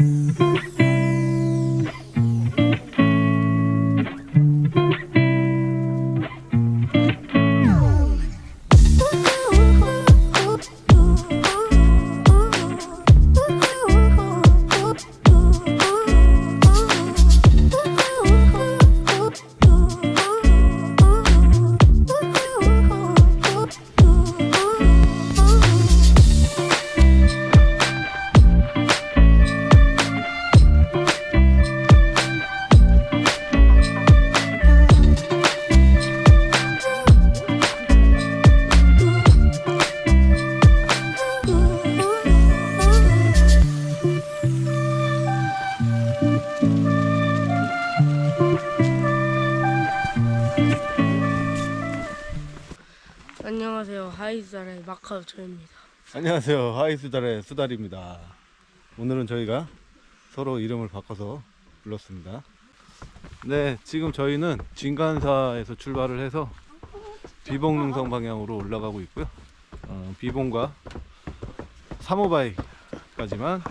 Mm-hmm. 안녕하세요. 하이살의 마카오 저입니다. 안녕하세요. 하이수달의 수달입니다. 오늘은 저희가 서로 이름을 바꿔서 불렀습니다. 네, 지금 저희는 진간사에서 출발을 해서 비봉능성 방향으로 올라가고 있고요. 어, 비봉과 사모바이까지만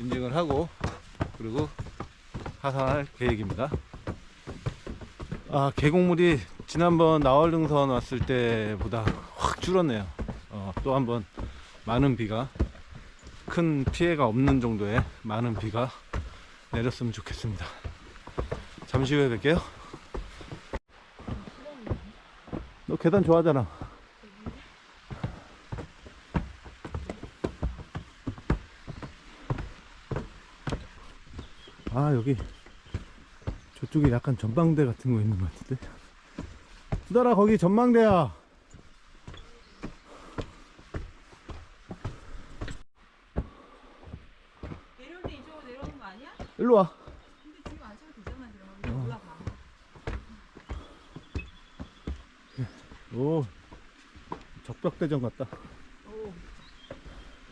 인증을 하고 그리고 하산할 계획입니다. 아, 계곡물이 지난번 나월릉선 왔을 때보다 확 줄었네요. 어, 또 한번 많은 비가 큰 피해가 없는 정도의 많은 비가 내렸으면 좋겠습니다. 잠시 후에 뵐게요. 너 계단 좋아하잖아. 아 여기 저쪽에 약간 전망대 같은 거 있는 것 같은데. 수달아 거기 전망대야. 내려올 때 이쪽으로 내려오는 거 아니야? 일로 와. 근데 지금 안 쳐도 되잖아 들어가면 올라가 오 적벽대전 같다. 오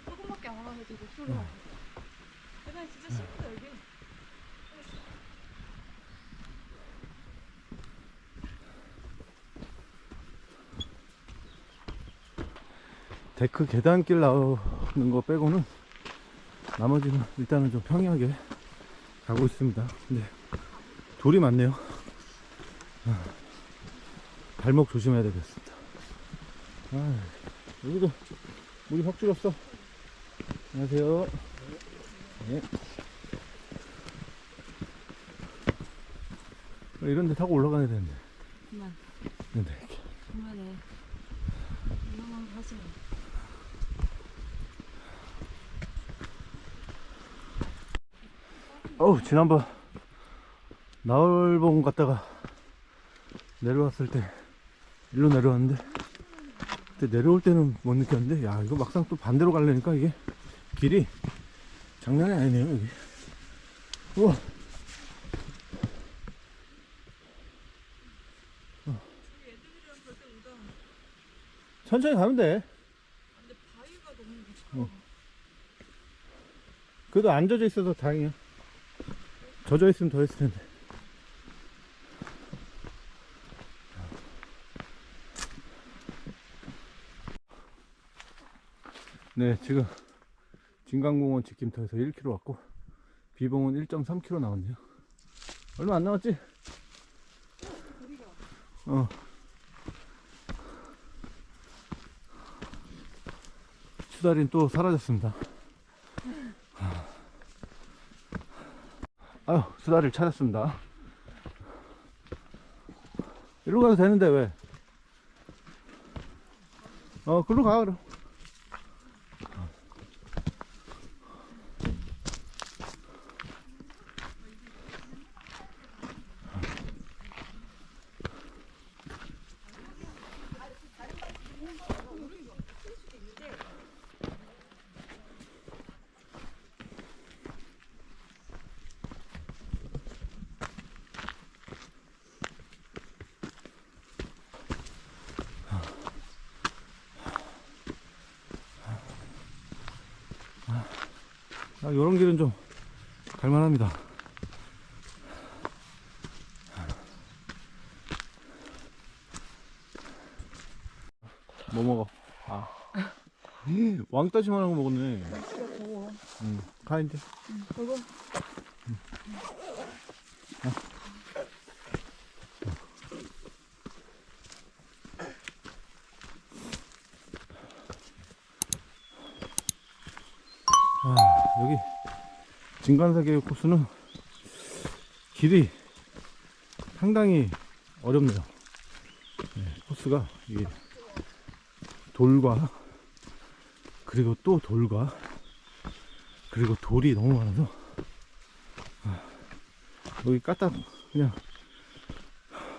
조금밖에 안 와가지고 소리가 계단 진짜 쉽다 여기 데크 계단길 나오는 거 빼고는 나머지는 일단은 좀 평이하게 가고 있습니다. 근데 돌이 많네요. 아, 발목 조심해야 되겠습니다. 아, 여기도 물이 확 줄었어. 안녕하세요. 네. 이런 데 타고 올라가야 되는데. 그만 근데 이렇게. 그만해 이거만 하지 마 어우 지난번 나월봉 갔다가 내려왔을 때 일로 내려왔는데 그때 내려올 때는 못 느꼈는데 야 이거 막상 또 반대로 가려니까 이게 길이 장난이 아니네요 여기 우와. 어. 천천히 가면 돼. 무서워 그래도 안 젖어 있어서 다행이야. 젖어 있으면 더 했을 텐데. 네, 지금 진강공원 직김터에서 1km 왔고 비봉은 1.3km 나왔네요. 얼마 안 남았지? 어. 수달인 또 사라졌습니다. 아유, 수다리를 찾았습니다. 일로 가도 되는데, 왜? 어, 글로 가, 그럼. 아, 요런 길은 좀 갈만합니다. 뭐 먹어? 아. 왕따지만 한거 먹었네. 진짜 더워 응. 가 이제. 이거 진간사계 코스는 길이 상당히 어렵네요. 네, 코스가 이게 돌과 그리고 또 돌과 그리고 돌이 너무 많아서 아, 여기 까딱 그냥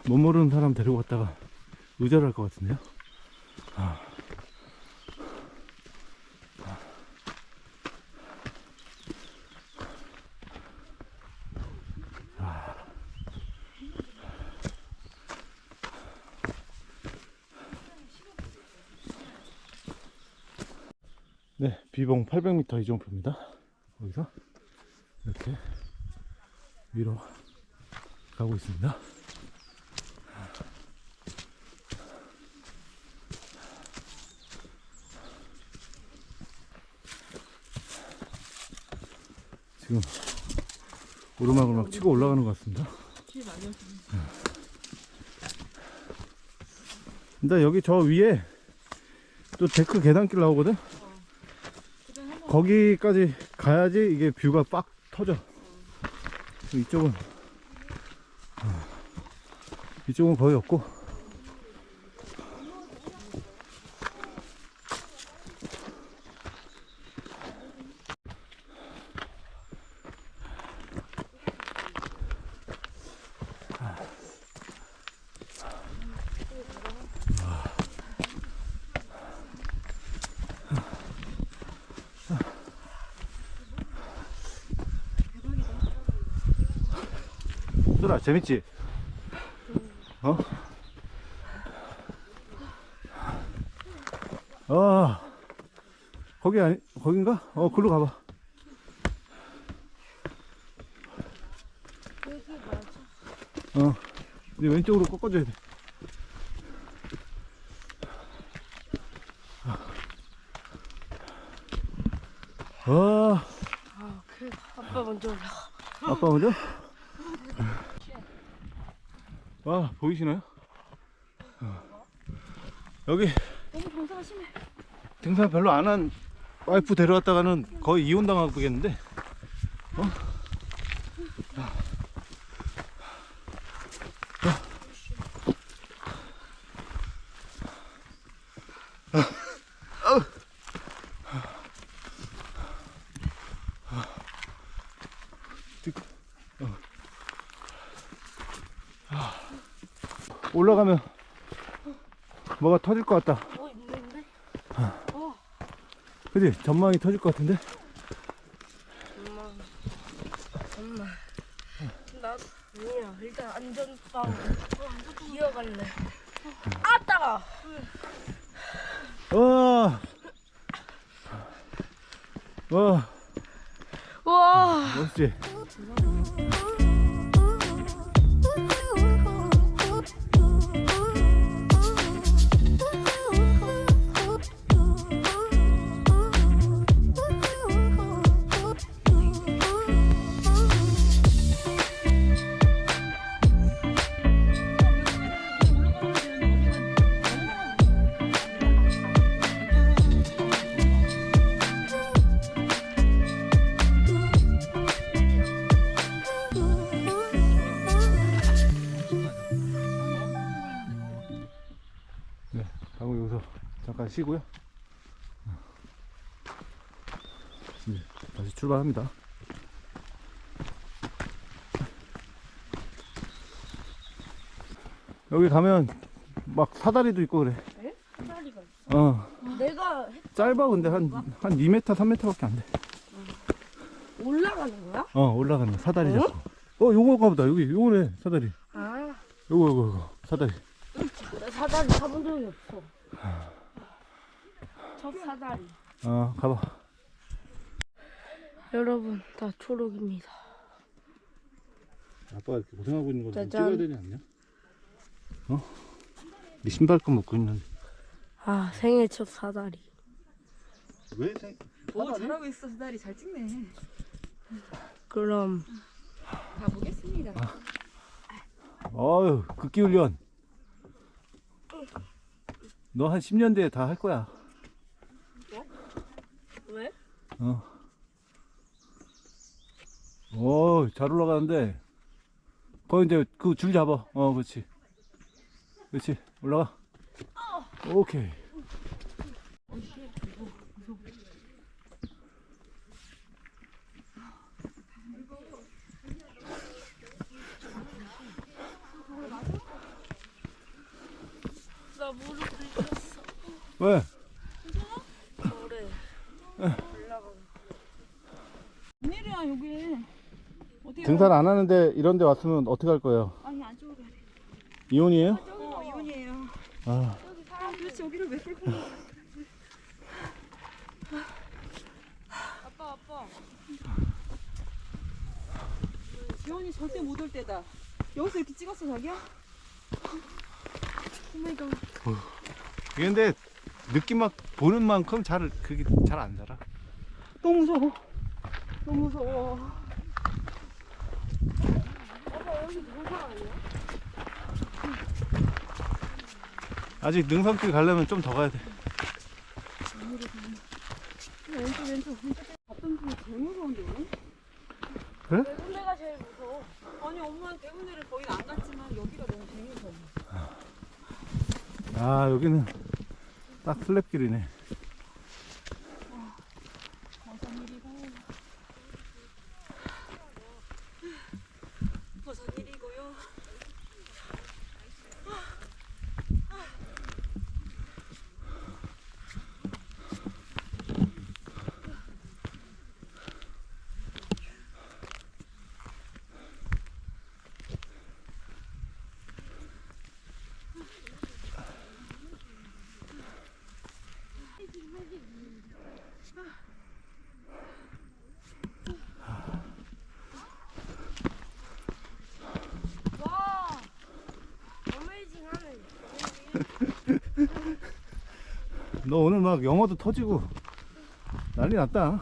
못 모르는 사람 데리고 갔다가 의절할 것 같은데요. 네, 비봉 800m 이정표입니다. 거기서 이렇게 위로 가고 있습니다. 지금 오르막을 막 치고 올라가는 것 같습니다. 근데 여기 저 위에 또 데크 계단길 나오거든? 거기까지 가야지 이게 뷰가 빡 터져. 이쪽은 아, 이쪽은 거의 없고. 재밌지? 어? 아 거기 아니 거긴가? 어 글로 가봐. 어 이제 왼쪽으로 꺾어줘야 돼. 아 아, 그래. 아빠 먼저 올라가. 아빠 먼저? 와 보이시나요? 어. 여기 너무 경사가 심해. 등산 별로 안 한 와이프 데려왔다가는 거의 이혼 당하겠는데 어? 올라가면 뭐가 터질 것 같다 뭐 있는데? 그지? 전망이 터질 것 같은데? 쉬고요. 네, 다시 출발합니다. 여기 가면 막 사다리도 있고 그래. 사다리가. 어, 내가 짧아 근데 한, 한 2m, 3m밖에 안 돼. 올라가는 거야? 어, 올라가는 거, 사다리 잡고. 어, 요거가 보다. 여기, 요거네, 사다리. 아. 요거, 요거, 요거, 사다리. 나 사다리 타본 적이 없어. 첫 사다리. 어, 가봐. 여러분 다 초록입니다. 아빠가 이렇게 고생하고 있는 거 짜잔. 찍어야 되지 않냐? 어? 네 신발끈 묶고 있는. 아 생일 첫 사다리. 왜 생, 오 잘하고 있어 수다리 잘 찍네. 그럼 가보겠습니다. 어휴, 극기 훈련. 너 한 10년 뒤에 다 할 거야. 왜? 어. 오, 잘 올라가는데. 거기 이제 그 줄 잡아. 어, 그렇지. 그렇지. 올라가. 오케이. 왜? 그래. 웬일이야 여기. 어디 등산 안 하는데 이런 데 왔으면 어떻게 할 거예요? 아니 안쪽으로 가야 돼. 이혼이에요? 어 이혼이에요. 아, 아 도대체 여기를 왜 끌고 온 거야? 아빠 아빠. 지원이 절대 못 올 때다. 여기서 이렇게 찍었어 자기야? 오마이갓. 이게 근데 느낌 막 보는 만큼 잘, 그게 잘안 자라. 너무 무서워. 너무 무서워. 아직 능선길 가려면 좀 더 가야 돼. 왼쪽 왼쪽. 갔던 중에 제일 무서운데 오늘? 그래? 내 군대가 제일 무서워. 아니 엄마는 대구내를 거의 안 갔지만 여기가 너무 제일 무서워. 아, 여기는 딱 슬랩길이네. 무슨 일이고? 무슨 일이고요? 와. 어메이징하네. 너 오늘 막 영어도 터지고 난리 났다.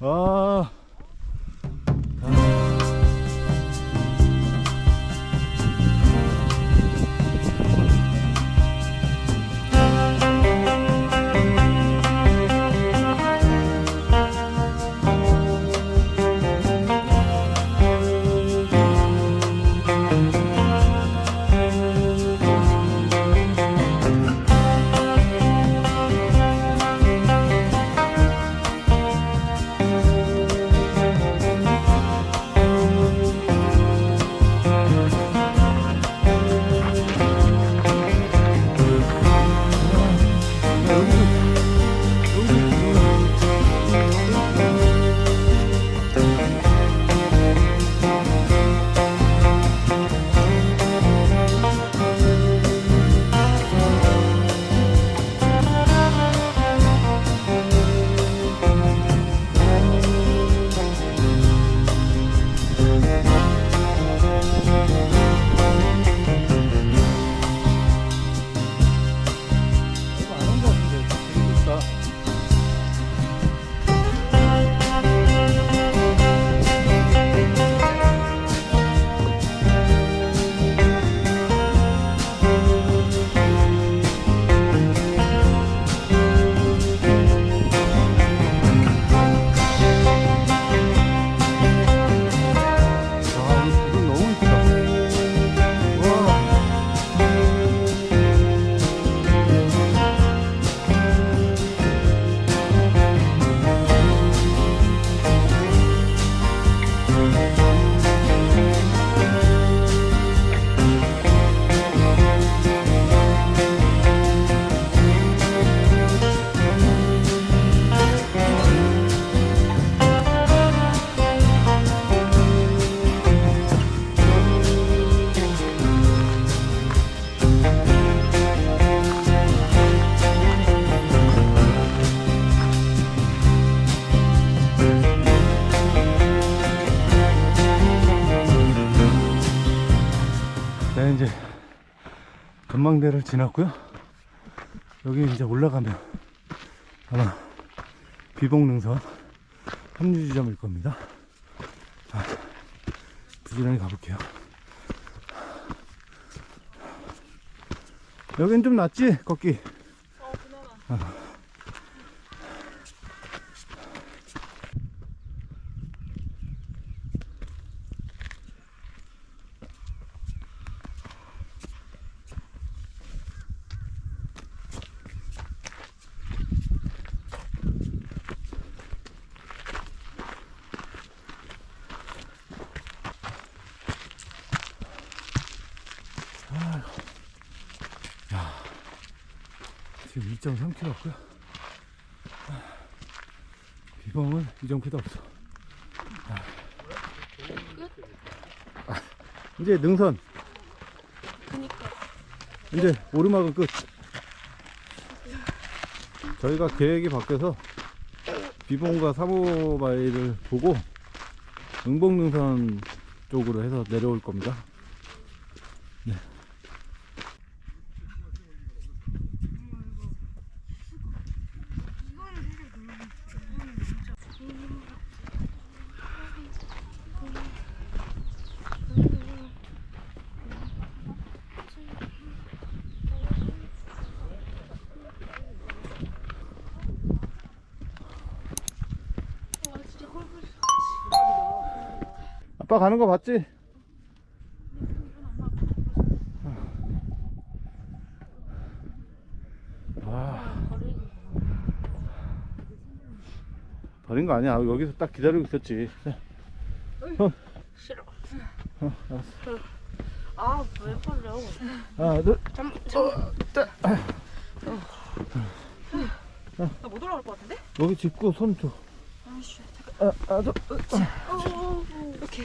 아. 전망대를 지났고요. 여기 이제 올라가면 아마 비봉능선 합류 지점일 겁니다. 아, 부지런히 가볼게요. 여긴 좀 낫지? 걷기. 어 그나마. 지금 2.3km 없고요. 비봉은 이 정도도 없어. 아, 이제 능선. 그니까. 이제 오르막은 끝. 저희가 계획이 바뀌어서 비봉과 사모바위를 보고 응봉능선 쪽으로 해서 내려올 겁니다. 가는 거 봤지? 아, 버린 거 아니야. 여기서 딱 기다리고 있었지. 자, 싫어. 아 왜 버려? 하나, 둘. 잠 잠. 나못 올라올 것 같은데? 여기 짚고 손 줘. 아씨. 아, 아, 저, 이렇게.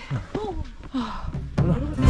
다리를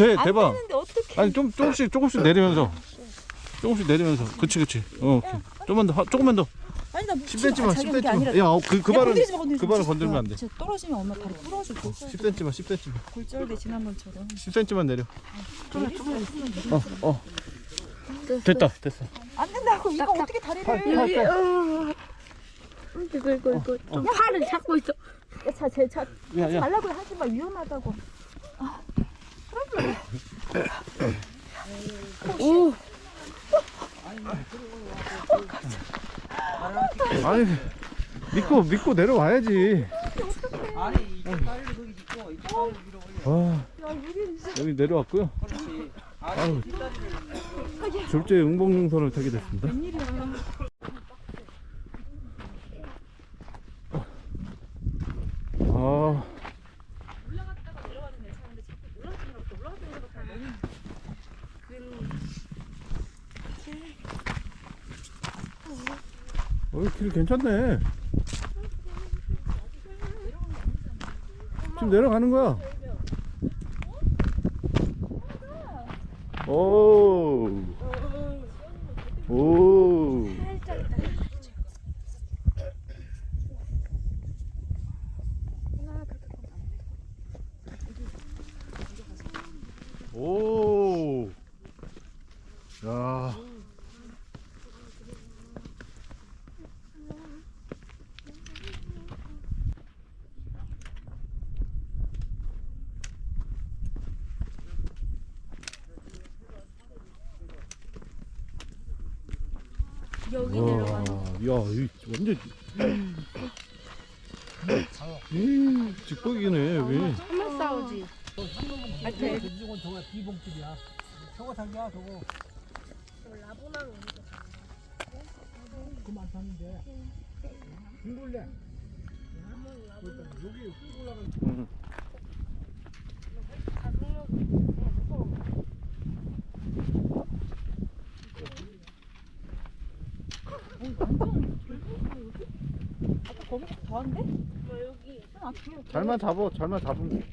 지, 대, 안 대봐. 되는데 어떻게? 아니, 좀, 조금씩, 조금씩 내리면서. 조금씩 내리면서. 그치, 그치. 어, 오케이. 조금만 더, 하- 조금만 더. 아니 나 10cm만, 자기 그게 아니라 10cm만. 야, 어, 그, 그 야, 발은, 건드리지 마, 건드리지 그 마. 발은 건들면 안 돼. 진짜 떨어지면 엄마 다리 부러지고 10cm만, 10cm만. 골절돼 지난번처럼 10cm만 내려. 어, 어. 됐다, 됐어. 안 된다고 이거 어떻게 다리를 여기. 어. 이거 이거 이거. 좀 팔을 잡고 있어. 자제자 야, 야. 말라고 하지 마 위험하다고 오. 아니, 믿고, 믿고 내려와야지. 아니 아, 여기 내려왔고요. 그렇지 뒷다리를 졸제 응봉능선을 타게 됐습니다. 웬일이야 아, 올라갔다가 내려가는 괜찮은데 자꾸 올라가는 것도 올라가는 것도 다 너무 여기 길 괜찮네. 지금 내려가는 거야. 오. 오. 오. 야. 여기 와, 내려가. 야, 이 완전. 이 직박이네 여기. 한번 싸우지. 이건 저거 비봉집이야. 저거 자기야 저거. 그만 샀는데. 둥글래. 여기 올라간. 응. 아까 거기 더한데? 뭐 여기. 아, 잘만 잡어, 잘만 잡으면. 돼.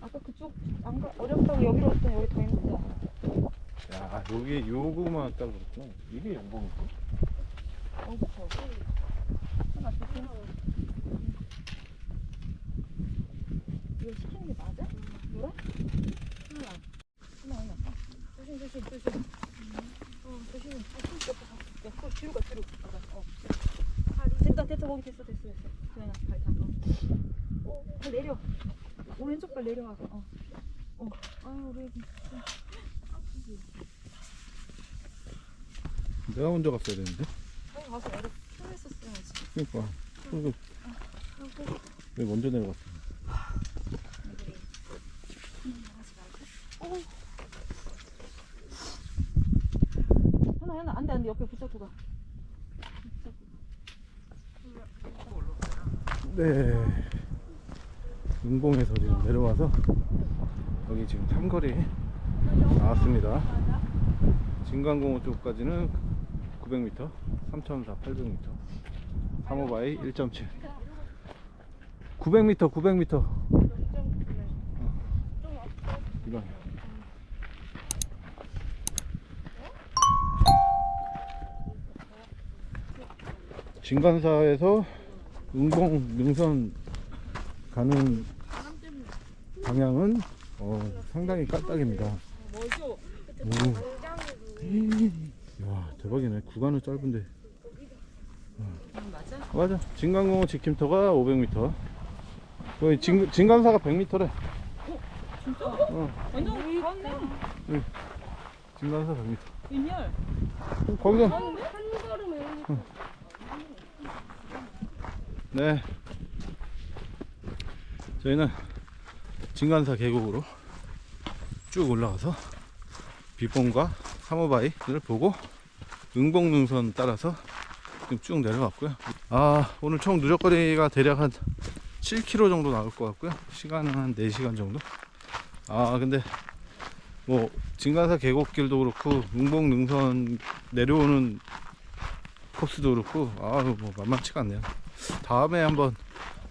아까 그쪽 안 가, 어렵다고 여기로 왔더니 여기 더 힘들다. 야, 여기 요거만 딱 그렇구나. 이게 연봉이지. 어, 그쵸. 하나 주세요. 이거 시키는 게 맞아? 노래? 하나. 하나, 하나. 조심, 조심, 조심. 어. 아, 가. 야, 손 뒤로 가, 뒤로. 어. 거기 됐어, 됐어, 됐어. 그냥 발 다. 어. 어, 발 내려. 오른쪽 발 내려와서. 어. 어. 아유, 우리 애기. 내가 먼저 갔어야 되는데. 거기 가서 애를 풀했었어야지. 그러니까. 그리고 왜 먼저 내려갔어? 현아 현아 안돼 안돼 옆에 붙잡고 가. 네. 은봉에서 지금 내려와서 여기 지금 삼거리 나왔습니다. 진강공원 쪽까지는 900m, 3,400, 800m. 3호바이 1.7. 900m, 900m. 어. 이방. 진간사에서 은봉 능선 가는 방향은 어, 상당히 까딱입니다. 오. 야 대박이네. 구간은 짧은데. 맞아? 맞아. 진강공원 직킴터가 500m. 거기 진, 진간사가 100m래. 진짜? 어, 완전 가운데. 진간사 100m. 웬열? 거기서 한 걸음에 여기. 네. 저희는 진간사 계곡으로 쭉 올라가서 비봉과 사모바이를 보고 응봉능선 따라서 쭉 내려갔고요. 아, 오늘 총 누적거리가 대략 한 7km 정도 나올 것 같고요. 시간은 한 4시간 정도. 아, 근데 뭐 진간사 계곡길도 그렇고 응봉능선 내려오는 코스도 그렇고 아, 뭐 만만치가 않네요. 다음에 한번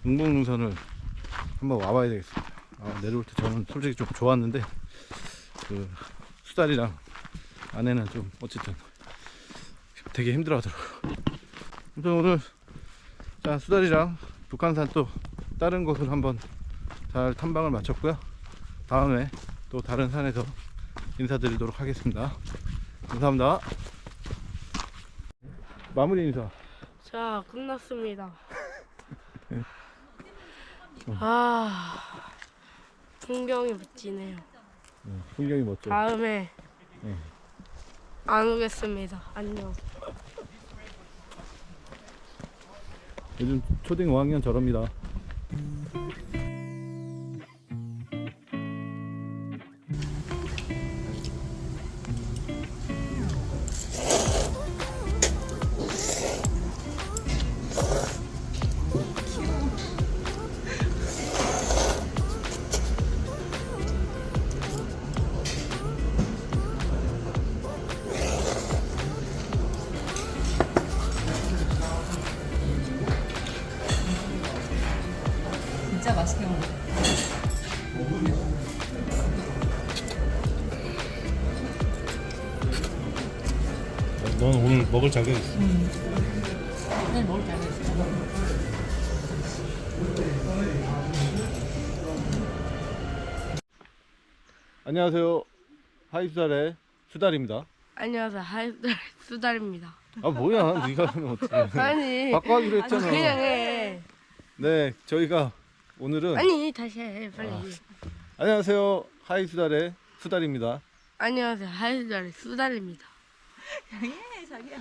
응봉능선을 한번 와봐야 되겠습니다. 아, 내려올 때 저는 솔직히 좀 좋았는데 그 수달이랑 아내는 좀 어쨌든 되게 힘들어 하더라고요. 아무튼 오늘 자 수달이랑 북한산 또 다른 곳을 한번 잘 탐방을 마쳤고요. 다음에 또 다른 산에서 인사드리도록 하겠습니다. 감사합니다. 마무리 인사. 자, 끝났습니다. 아, 풍경이 멋지네요. 네, 풍경이 멋져. 다음에 네. 안 오겠습니다. 안녕. 요즘 초등 5학년 저럽니다. 먹을 자격 있어. 난 먹을 줄 알았어. 안녕하세요. 하이수달의 수달입니다. 안녕하세요. 하이들 수달입니다. 아 뭐야? 네가 하면 어떡해. 아니. 바꿔하기로 했잖아. 그냥 해. 네, 저희가 오늘은 아니 다시 해 빨리. 아. 안녕하세요. 하이수달의 수달입니다. 안녕하세요. 하이들 수달입니다. 예, 자기야.